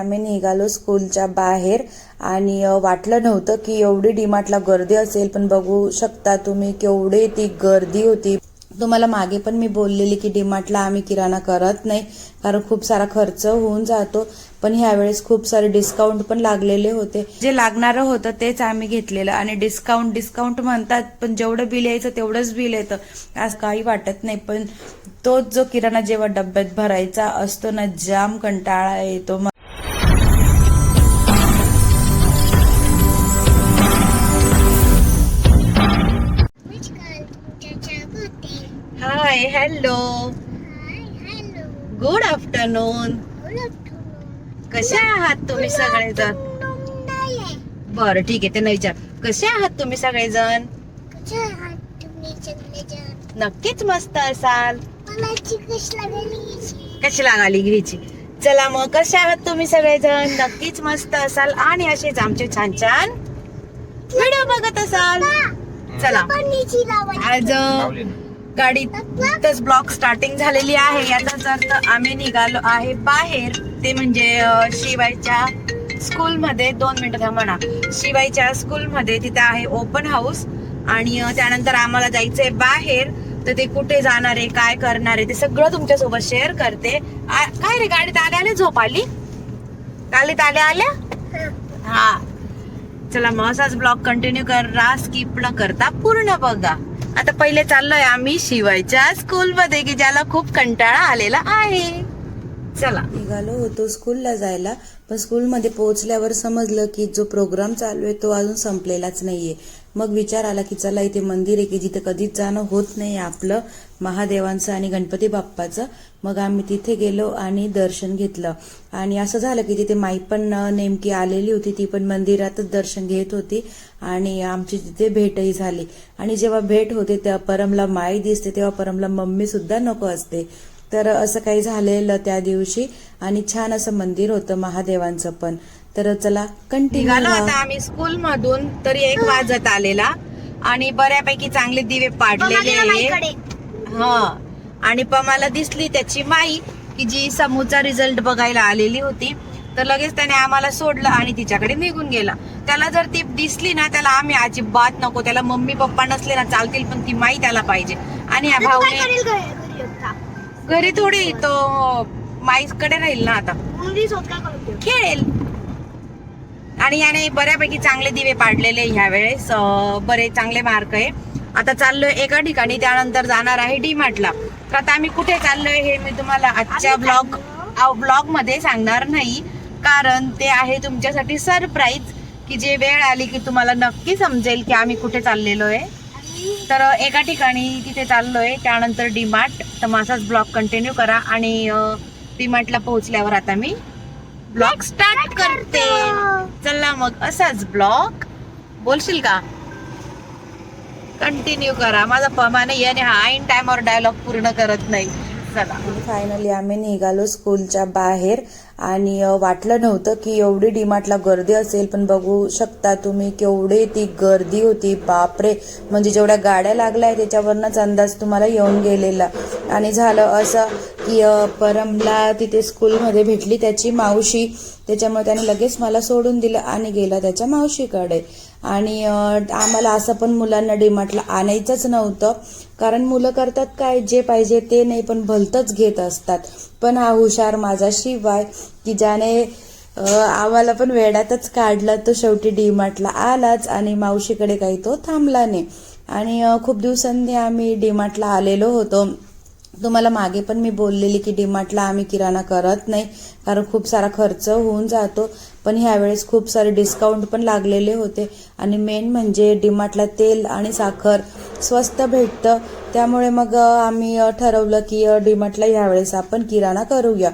आम्ही निघालो स्कूलच्या बाहेर आणि वाटलं नव्हतं की एवढी डीमार्टला गर्दी असेल पण बघू शकता तुम्ही केवढी ती गर्दी होती. तुम्हाला मागे पण मी बोललेली की डीमार्टला आम्ही किराणा करत नाही कारण खूप सारा खर्च होऊन जातो. पण ह्यावेळेस खूप सारे डिस्काउंट पण लागलेले होते. जे लागणारं होतं तेच आम्ही घेतलेलं आणि डिस्काउंट डिस्काउंट म्हणतात पण जेवढं बिल यायचं तेवढंच बिल येतं आज काही वाटत नाही. पण तोच जो किराणा जेव्हा डब्यात भरायचा असतो ना जाम कंटाळा येतो. हॅलो. गुड आफ्टरनून कसे आहात तुम्ही सगळेजण? बरं ठीक आहे ते नाही विचार. कसे आहात तुम्ही सगळेजण? नक्कीच मस्त असाल. कशी लागाली घ्यायची? चला मग कसे आहात तुम्ही सगळेजण? नक्कीच मस्त असाल. आणि असेच आमचे छान छान व्हिडिओ बघत असाल. चला. आज गाडीतच ब्लॉक स्टार्टिंग झालेली आहे. याचाच अर्थ आम्ही निघालो आहे बाहेर ते म्हणजे शिवायच्या स्कूलमध्ये दोन मिनिटं थांबा ना. शिवायच्या स्कूलमध्ये तिथे आहे ओपन हाऊस आणि त्यानंतर आम्हाला जायचंय बाहेर. तर ते कुठे जाणार आहे काय करणार आहे ते सगळं तुमच्यासोबत शेअर करते. काय रे गाडीत आल्या आल्या झोप आली? गाडीत आल्या आल्या हा. चला मग असाच ब्लॉग कंटिन्यू करा स्किप न करता पूर्ण बघा. आता पहिले चाललोय आम्ही शिवायच्या स्कूल मध्ये की ज्याला खूप कंटाळा आलेला आहे. चला. निघालो होतो स्कूलला जायला पण स्कूलमध्ये पोहोचल्यावर समजलं की जो प्रोग्राम चालू आहे तो अजून संपलेलाच नाहीये. मग विचार आला की चला इथे मंदिर आहे की जिथे कधीच जाणं होत नाही आपलं महादेवांचं आणि गणपती बाप्पाचं. मग आम्ही तिथे गेलो आणि दर्शन घेतलं. आणि असं झालं की तिथे माई पण नेमकी आलेली होती ती पण मंदिरातच दर्शन घेत होती आणि आमची तिथे भेटही झाली. आणि जेव्हा भेट होते तेव्हा परमला माई दिसते तेव्हा परमला मम्मी सुद्धा नको असते. तर असं काही झालेलं त्या दिवशी. आणि छान असं मंदिर होतं महादेवांचं पण. तर चला कंटिन्यू आता आम्ही स्कूल मधून तरी एक वाजत आलेला. आणि बऱ्यापैकी चांगले दिवे पाडलेले हा. आणि पमाला दिसली त्याची माई की जी समूचा रिझल्ट बघायला आलेली होती. तर लगेच त्याने आम्हाला सोडलं आणि तिच्याकडे निघून गेला. त्याला जर ती दिसली ना त्याला आम्ही अजिबात नको. त्याला मम्मी पप्पा नसले ना चालतील पण ती माई त्याला पाहिजे. आणि या भाऊने घरी थोडी तो माईकडे राहील ना आता. खेळेल. आणि याने बऱ्यापैकी चांगले दिवे पाडलेले ह्या वेळेस बरे चांगले मार्क आहे. आता चाललोय एका ठिकाणी त्यानंतर जाणार आहे डीमार्टला तर आता आम्ही कुठे चाललोय हे मी तुम्हाला आजच्या ब्लॉग ब्लॉगमध्ये सांगणार नाही. कारण ते आहे तुमच्यासाठी सरप्राईज. की जे वेळ आली की तुम्हाला नक्की समजेल की आम्ही कुठे चाललेलो आहे. तर एका ठिकाणी तिथे चाललोय. त्यानंतर डीमार्ट. तर माझाच ब्लॉग कंटिन्यू करा आणि डीमार्टला पोहोचल्यावर आता मी ब्लॉग स्टार्ट करते. चला मग असाच ब्लॉग. बोलशील का? कंटिन्यू करा. माझा पमाने याने हा ऐन टायमावर डायलॉग पूर्ण करत नाही. चला. फायनली आम्ही निघालो स्कूलच्या बाहेर. आणि वाटलं नव्हतं की एवढी डीमार्टला गर्दी असेल पण बघू शकता तुम्ही केवढी ती गर्दी होती. बापरे! म्हणजे जेवढ्या गाड्या लागल्या त्याच्यावरनच अंदाज तुम्हाला येऊन गेलेला. आणि झालं असं की परमला तिथे स्कूलमध्ये भेटली त्याची मावशी. त्याच्यामुळे त्याने लगेच मला सोडून दिलं आणि गेला त्याच्या मावशीकडे. आणि आम्हाला असं पण मुलांना डीमार्टला आणायचंच नव्हतं. कारण मुलं करतात काय जे पाहिजे ते नाही पण भलतंच घेत असतात. पण हा हुशार माझा शिवाय की ज्याने आम्हाला पण वेळातच काढला तो शेवटी डीमार्टला आलाच आणि मावशीकडे काही तो थांबला नाही. आणि खूप दिवसांनी आम्ही डीमार्टला आलेलो होतो. तुम्हाला मागे पण मी बोललेली की डीमार्टला आम्ही किराणा करत नाही कारण खूप सारा खर्च होऊन जातो. पण ह्यावेळेस खूप सारे डिस्काउंट पण लागलेले होते. आणि मेन म्हणजे डीमार्टला तेल आणि साखर स्वस्त भेटतं. त्यामुळे मग आम्ही ठरवलं की अ, डीमार्टला ह्यावेळेस आपण किराणा करूया.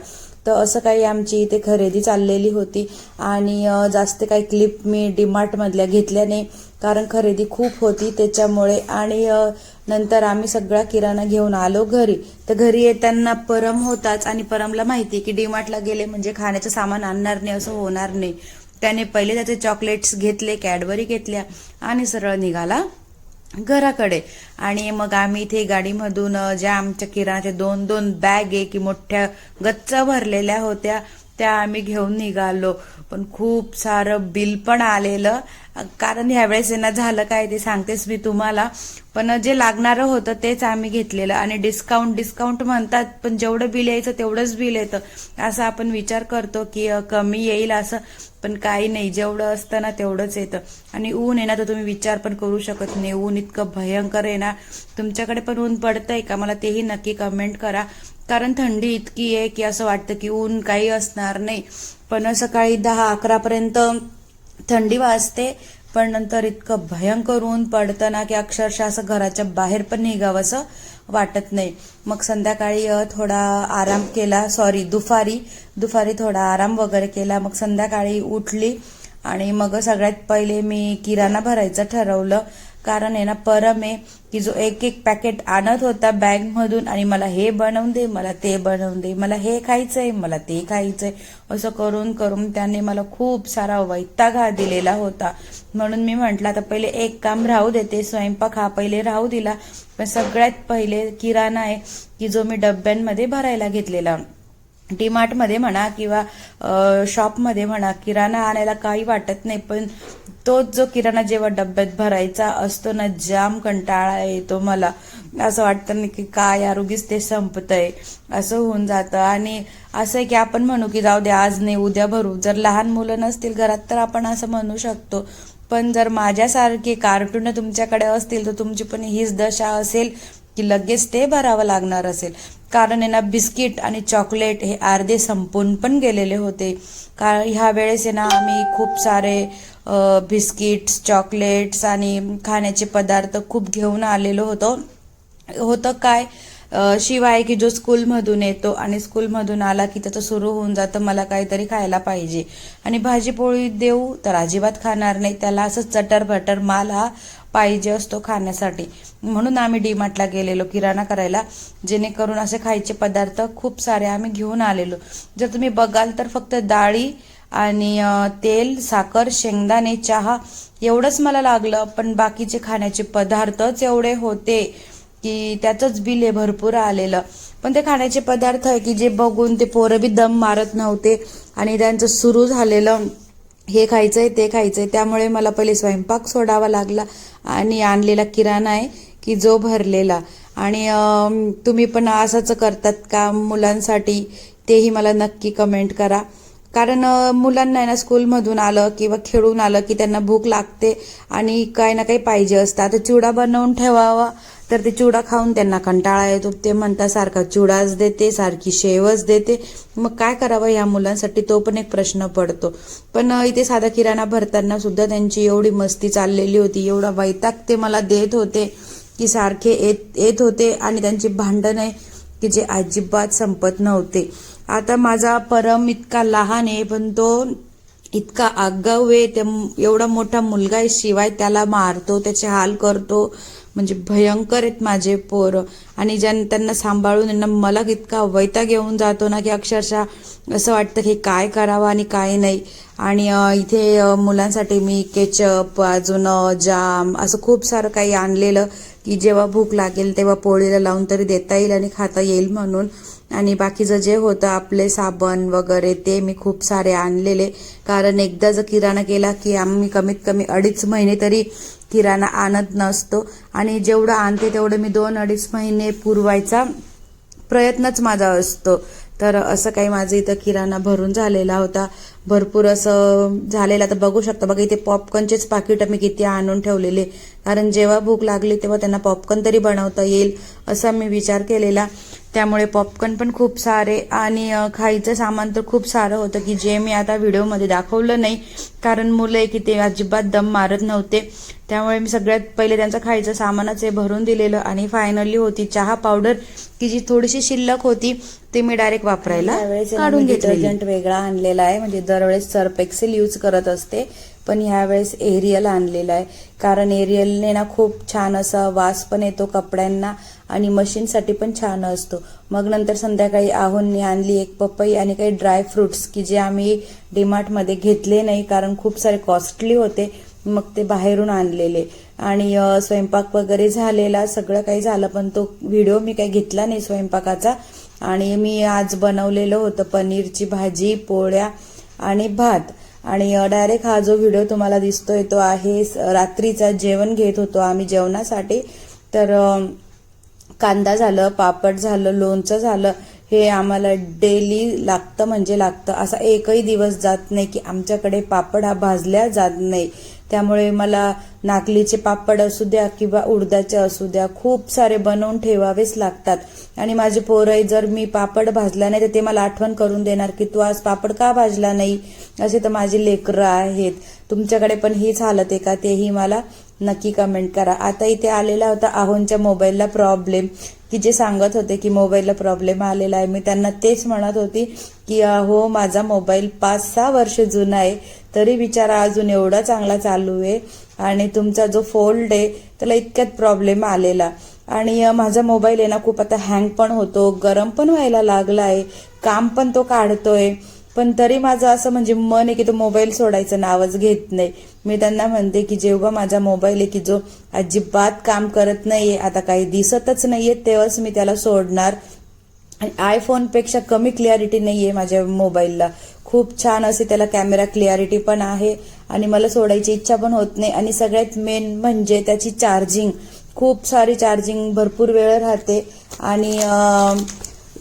तर असं काही आमची इथे खरेदी चाललेली होती. आणि जास्त काही क्लिप मी डीमार्टमधल्या घेतल्या नाही. कारण खरेदी खूप होती त्याच्यामुळे आणि नंतर आम्ही सगळा किराणा घेऊन आलो घरी. तर घरी येताना परम होताच आणि परमला माहिती की डीमार्टला गेले म्हणजे खाण्याचं सामान आणणार नाही असं होणार नाही. त्याने पहिले त्याचे चॉकलेट्स घेतले कॅडबरी घेतल्या आणि सरळ निघाला घराकडे. आणि मग आम्ही इथे गाडीमधून ज्या आमच्या किराणाच्या दोन दोन बॅग आहे की मोठ्या गच्च भरलेल्या होत्या त्या आम्ही घेऊन निघालो. पण खूप सारं बिल पण आलेलं. कारण ह्यावेळेस यांना ना झालं काय ते सांगतेच मी तुम्हाला. पण जे लागणारं होतं तेच आम्ही घेतलेलं. आणि डिस्काउंट डिस्काउंट म्हणतात पण जेवढं बिल यायचं तेवढंच बिल येतं. असं आपण विचार करतो की कमी येईल असं. पण काही नाही जेवढं असतं ना तेवढंच येतं. आणि ऊन आहे ना तर तुम्ही विचार पण करू शकत नाही. ऊन इतकं भयंकर आहे ना. तुमच्याकडे पण ऊन पडतंय का? मला तेही नक्की कमेंट करा. कारण थंडी इतकी आहे की असं वाटतं की ऊन काही असणार नाही. पण सकाळी दहा अकरापर्यंत थंडी वाजते पण नंतर इतकं भयंकर ऊन पडतं ना की अक्षरशः असं घराच्या बाहेर पण निघावंसं वाटत नाही. मग संध्याकाळी थोडा आराम केला. सॉरी दुपारी. दुपारी थोडा आराम वगैरे केला. मग संध्याकाळी उठली आणि मग सगळ्यात पहिले मी किराणा भरायचं ठरवलं. कारण आहे ना परम आहे की जो एक एक पॅकेट आणत होता बॅगमधून आणि मला हे बनवून दे मला ते बनवून दे मला हे खायचंय मला ते खायचंय असं करून करून त्याने मला खूप सारा वैतागा दिलेला होता. म्हणून मी म्हटलं आता पहिले एक काम राहू देते स्वयंपाक हा पहिले राहू दिला. पण सगळ्यात पहिले किराणा आहे की जो मी डब्यांमध्ये भरायला घेतलेला. डीमार्टमध्ये म्हणा किंवा शॉपमध्ये म्हणा किराणा आणायला काही वाटत नाही पण तोच जो किराणा जेव्हा डब्यात भरायचा असतो ना जाम कंटाळा येतो मला. असं वाटतं ना की काय आरोग्यच ते संपतंय. असं होऊन जातं. आणि असं आहे की आपण म्हणू की जाऊ दे आज नाही उद्या भरू. जर लहान मुलं नसतील घरात तर आपण असं म्हणू शकतो. पण जर माझ्यासारखे कार्टून तुमच्याकडे असतील तर तुमची पण हीच दशा असेल की लगेच ते भरावं लागणार असेल. कारण आहे ना बिस्किट आणि चॉकलेट हे अर्धे संपून पण गेलेले होते. कारण ह्या वेळेस आहे ना आम्ही खूप सारे बिस्किट्स चॉकलेट्स आणि खाण्याचे पदार्थ खूप घेऊन आलेलो होतो. होतं काय? शिवाय की जो स्कूलमधून येतो आणि स्कूलमधून आला की त्याचं सुरू होऊन जातं मला काहीतरी खायला पाहिजे. आणि भाजीपोळी देऊ तर अजिबात खाणार नाही. त्याला असं चटर बटर माल हा पाहिजे असतो खाण्यासाठी. म्हणून आम्ही डीमार्टला गेलेलो किराणा करायला जेणेकरून असे खायचे पदार्थ खूप सारे आम्ही घेऊन आलेलो. जर तुम्ही बघाल तर फक्त डाळी आणि तेल साखर शेंगदाणे चहा एवढंच मला लागलं पण बाकीचे खाण्याचे पदार्थच एवढे होते की त्याचंच बिल हे भरपूर आलेलं. पण ते खाण्याचे पदार्थ आहे की जे बघून ते पोरं बी दम मारत नव्हते आणि त्यांचं सुरू झालेलं हे खायचंय ते खायचंय. त्यामुळे मला पहिले स्वयंपाक सोडावा लागला आणि आणलेला किराणा आहे की जो भरलेला. आणि तुम्ही पण असंच करतात का मुलांसाठी? तेही मला नक्की कमेंट करा. कारण मुलांना आहे ना स्कूलमधून आलं किंवा खेळून आलं की त्यांना भूक लागते आणि काही ना काही पाहिजे असतं. आता चिवडा बनवून ठेवावा तर ते चिवडा खाऊन त्यांना कंटाळा येतो. ते म्हणतात सारखा चिवडाच देते सारखी शेवच देते. मग काय करावं या मुलांसाठी? तो पण एक प्रश्न पडतो. पण इथे साधा किराणा भरताना सुद्धा त्यांची एवढी मस्ती चाललेली होती. एवढा वैताग ते मला देत होते की सारखे येत येत होते आणि त्यांची भांडण आहे की जे अजिबात संपत नव्हते. आता माझा परम इतका लहान आहे पण तो इतका आगाऊ आहे त्या एवढा मोठा मुलगा आहे शिवाय त्याला मारतो त्याचे हाल करतो म्हणजे भयंकर आहेत माझे पोरं. आणि ज्या त्यांना सांभाळून मला इतका वैताग येऊन जातो ना की अक्षरशः असं वाटतं की काय करावं आणि काय नाही. आणि इथे मुलांसाठी मी केचप अजून जाम असं खूप सारं काही आणलेलं की जेव्हा भूक लागेल तेव्हा पोळीला लावून तरी देता येईल आणि खाता येईल म्हणून. आणि बाकीचं जे होतं आपले साबण वगैरे ते मी खूप सारे आणलेले. कारण एकदा जर किराणा केला की आम्ही कमीत कमी अडीच महिने तरी किराणा आणत नसतो. आणि जेवढं आणते तेवढं मी दोन अडीच महिने पुरवायचा प्रयत्नच माझा असतो. तर असं काही माझं इथं किराणा भरून झालेला होता. भरपूर असं झालेलं तर बघू शकता बघा इथे पॉपकॉर्नचेच पाकिट मी किती आणून ठेवलेले. कारण जेव्हा भूक लागली तेव्हा त्यांना पॉपकॉर्न तरी बनवता येईल असा मी विचार केलेला. त्यामुळे पॉपकॉर्न पण खूप सारे आणि खायचं सामान तर खूप सारं होतं की जे मी आता व्हिडिओमध्ये दाखवलं नाही. कारण मुलं आहे की ते अजिबात दम मारत नव्हते. त्यामुळे मी सगळ्यात पहिले त्यांचं खायचं सामानच हे भरून दिलेलं आणि फायनली होती चहा पावडर की जी थोडीशी शिल्लक होती ते मी डायरेक्ट वापरायला काढून डिटर्जंट वेगळा आणलेला आहे. म्हणजे दरवेळेस सर्फ एक्सेल यूज करत असते. पण ह्यावेळेस एरियल आणलेला आहे. कारण एरियलने ना खूप छान असा वास पण येतो कपड्यांना आणि मशीनसाठी पण छान असतो. मग नंतर संध्याकाळी आहोंनी आणली एक पपई आणि काही ड्राय फ्रुट्स की जे आम्ही डीमार्टमध्ये घेतले नाही कारण खूप सारे कॉस्टली होते. मग ते बाहेरून आणलेले. आणि स्वयंपाक वगैरे झालेला सगळं काही झालं पण तो व्हिडिओ मी काही घेतला नाही स्वयंपाकाचा. आणि मी आज बनवलेलं होतं पनीरची भाजी पोळ्या आणि भात. आणि डायरेक्ट हा जो व्हिडिओ तुम्हाला दिसतोय तो आहे स- रात्रीचा जेवण घेत होतो आम्ही जेवणासाठी. तर कांदा झालं पापड झालं लोणचं झालं हे आम्हाला डेली लागतं म्हणजे लागतं. असा एकही दिवस जात नाही की आमच्याकडे पापड हा भाजल्या जात नाही. त्यामुळे मला नाकलीचे पापड असू द्या किंवा उडदाचे असू द्या खूप सारे बनवून ठेवावेच लागतात. आणि माझे पोरही जर मी पापड भाजला नाही तर ते मला आठवण करून देणार की तू आज पापड का भाजला नाही? असे तर माझे लेकरं आहेत. तुमच्याकडे पण हीच हालत आहे का? तेही मला नक्की कमेंट करा. आता इथे आलेला होता आहोंच्या मोबाईलला प्रॉब्लेम की जे सांगत होते की मोबाईलला प्रॉब्लेम आलेला आहे. मी त्यांना तेच म्हणत होती की हो माझा मोबाईल पाच सहा वर्ष जुना आहे. तरी बिचारा अजून एवढा चांगला चालू आहे. आणि तुमचा जो फोल्ड आहे त्याला इतक्यात प्रॉब्लेम आलेला. आणि माझा मोबाईल आहे ना खूप आता हँग पण होतो गरम पण व्हायला लागला आहे काम पण तो काढतोय. पण तरी माझं असं म्हणजे मन आहे की तो मोबाईल सोडायचं नावच घेत नाही. मी त्यांना म्हणते की जेव्हा माझा मोबाईल आहे की जो अजिबात काम करत नाहीये आता काही दिसतच नाहीये तेव्हाच मी त्याला सोडणार. आणि आयफोनपेक्षा कमी क्लिअरिटी नाही आहे माझ्या मोबाईलला खूप छान असे त्याला कॅमेरा क्लिअरिटी पण आहे. आणि मला सोडायची इच्छा पण होत नाही. आणि सगळ्यात मेन म्हणजे त्याची चार्जिंग खूप सारी चार्जिंग भरपूर वेळ राहते. आणि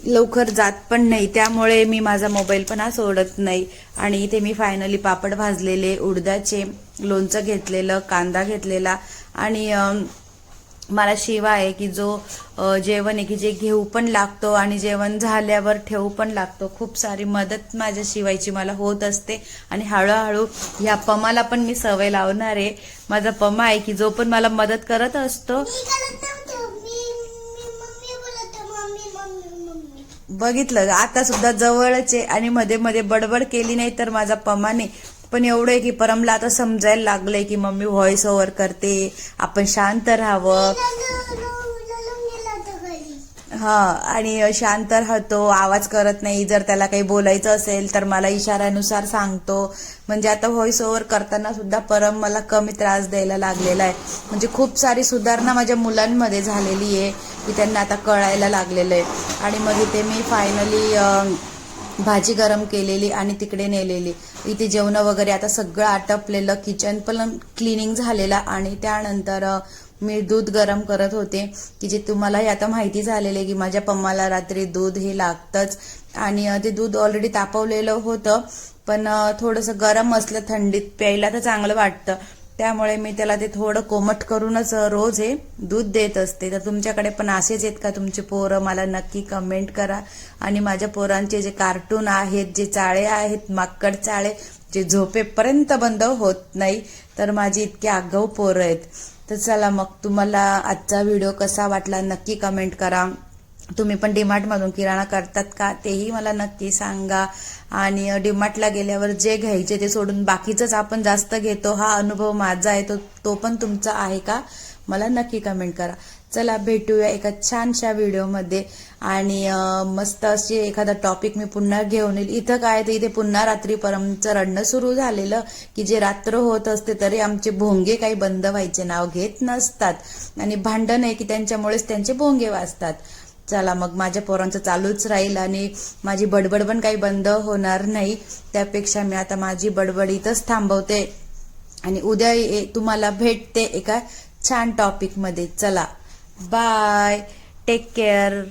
लवकर जात पण नाही. त्यामुळे मी माझा मोबाईल पण हा सोडत नाही. आणि इथे मी फायनली पापड भाजलेले उडदाचे लोणचं घेतलेलं कांदा घेतलेला. आणि मला शिवा आहे की जो जेवण आहे की जे घेऊ पण लागतो आणि जेवण झाल्यावर ठेवू पण लागतो. खूप सारी मदत माझ्या शिवायची मला होत असते आणि हळूहळू ह्या पमाला पण मी सवय लावणार आहे. माझा पमा आहे की जो पण मला मदत करत असतो. बघितलं आता सुद्धा जवळच आहे आणि मध्ये मध्ये बडबड केली नाही तर माझा पमाने पण एवढं आहे की परमला आता समजायला लागलंय की मम्मी व्हॉइस ओव्हर करते आपण शांत राहावं. हा आणि शांत राहतो आवाज करत नाही. जर त्याला काही बोलायचं असेल तर मला इशाऱ्यानुसार सांगतो. म्हणजे आता व्हॉइस ओव्हर करताना सुद्धा परम मला कमी त्रास द्यायला लागलेला आहे. म्हणजे खूप सारी सुधारणा माझ्या मुलांमध्ये झालेली आहे की त्यांना आता कळायला लागलेलं आहे. आणि मग इथे मी फायनली भाजी गरम केलेली आणि तिकडे नेलेली. इथे जेवण वगैरे आता सगळं आटपलेलं. किचन पण क्लिनिंग झालेलं आणि त्यानंतर मी दूध गरम करत होते. की जे तुम्हालाही आता माहिती झालेलं आहे की माझ्या पम्माला रात्री दूध हे लागतंच. आणि ते दूध ऑलरेडी तापवलेलं होतं. पण थोडंसं गरम असलं थंडीत प्यायला तर चांगलं वाटतं. त्यामुळे मी त्याला ते थोडं कोमट करूनच रोज हे दूध देत असते. तर तुमच्याकडे पण असेच आहेत का तुमचे पोरं? मला नक्की कमेंट करा. आणि माझ्या पोरांचे जे कार्टून आहेत जे चाळे आहेत माकड चाळे जे झोपेपर्यंत बंद होत नाही तर माझी इतके आगाऊ पोरं आहेत. तर चला मग तुम्हाला आजचा व्हिडिओ कसा वाटला नक्की कमेंट करा. तुम्ही पण डीमार्टमधून किराणा करतात का? तेही मला नक्की सांगा. आणि डीमार्टला गेल्यावर जे घ्यायचे ते सोडून बाकीचंच आपण जास्त घेतो. हा अनुभव माझा आहे. तो तो पण तुमचा आहे का? मला नक्की कमेंट करा. चला भेटूया एका छानशा व्हिडिओमध्ये. आणि मस्त अशी एखादा टॉपिक मी पुन्हा घेऊन येईल. इथं काय तर इथे पुन्हा रात्रीपर्यंतचं रडणं सुरू झालेलं की जे रात्र होत असते तरी आमचे भोंगे काही बंद व्हायचे नाव घेत नसतात. आणि भांडण आहे की त्यांच्यामुळेच त्यांचे भोंगे वाजतात. चला मग माझ्या पोरांचं चालूच राहील आणि माझी बडबड पण काही बंद होणार नाही. त्यापेक्षा मी आता माझी बडबड इथंच थांबवते. आणि उद्या ये- तुम्हाला भेटते एका छान टॉपिकमध्ये चला. Bye take care